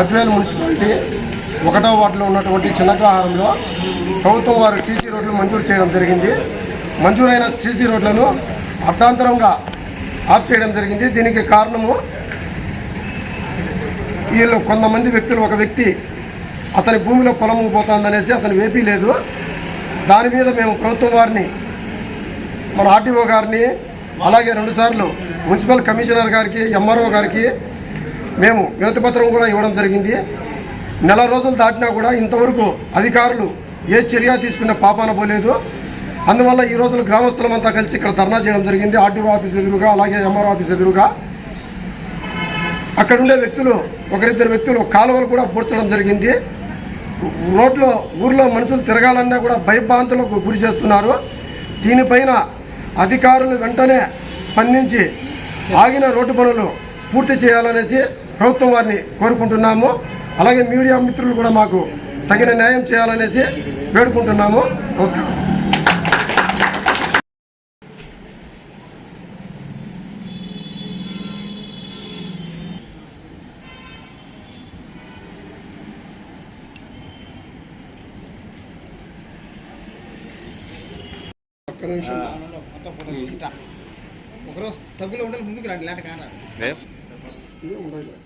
Badvel municipality ఒకటో వార్డులో ఉన్నటువంటి చిన్నగ్రహారంలో ప్రభుత్వం వారు సీసీ రోడ్లు మంజూరు చేయడం జరిగింది. మంజూరైన సీసీ రోడ్లను అర్ధాంతరంగా ఆఫ్ చేయడం జరిగింది. దీనికి కారణము వీళ్ళు కొంతమంది వ్యక్తులు ఒక వ్యక్తి అతని భూమిలో పొలం పోతుందనేసి అతను వేపీ లేదు. దాని మీద మేము ప్రభుత్వం వారిని మన ఆర్టీఓ గారిని అలాగే రెండుసార్లు మున్సిపల్ కమిషనర్ గారికి ఎంఆర్ఓ గారికి మేము వినతి పత్రం కూడా ఇవ్వడం జరిగింది. నెల రోజులు దాటినా కూడా ఇంతవరకు అధికారులు ఏ చర్య తీసుకునే పాపాన పోలేదు. అందువల్ల ఈ రోజున గ్రామస్తులమంతా కలిసి ఇక్కడ ధర్నా చేయడం జరిగింది. ఆర్టీఓ ఆఫీస్ ఎదురుగా అలాగే ఎంఆర్ఓ ఆఫీస్ ఎదురుగా. అక్కడుండే వ్యక్తులు ఒకరిద్దరు వ్యక్తులు కాలువలు కూడా పూడ్చడం జరిగింది. రోడ్లో ఊర్లో మనుషులు తిరగాలన్నా కూడా భయభ్రాంతులకు గురి చేస్తున్నారు. దీనిపైన అధికారులు వెంటనే స్పందించి ఆగిన రోడ్డు పనులు పూర్తి చేయాలనేసి ప్రభుత్వం వారిని కోరుకుంటున్నాము. అలాగే మీడియా మిత్రులు కూడా మాకు తగిన న్యాయం చేయాలనేసి వేడుకుంటున్నాము. నమస్కారం. ఒకరోజు తగ్గులో ఉండాలి ముందుకు రండి 不用那个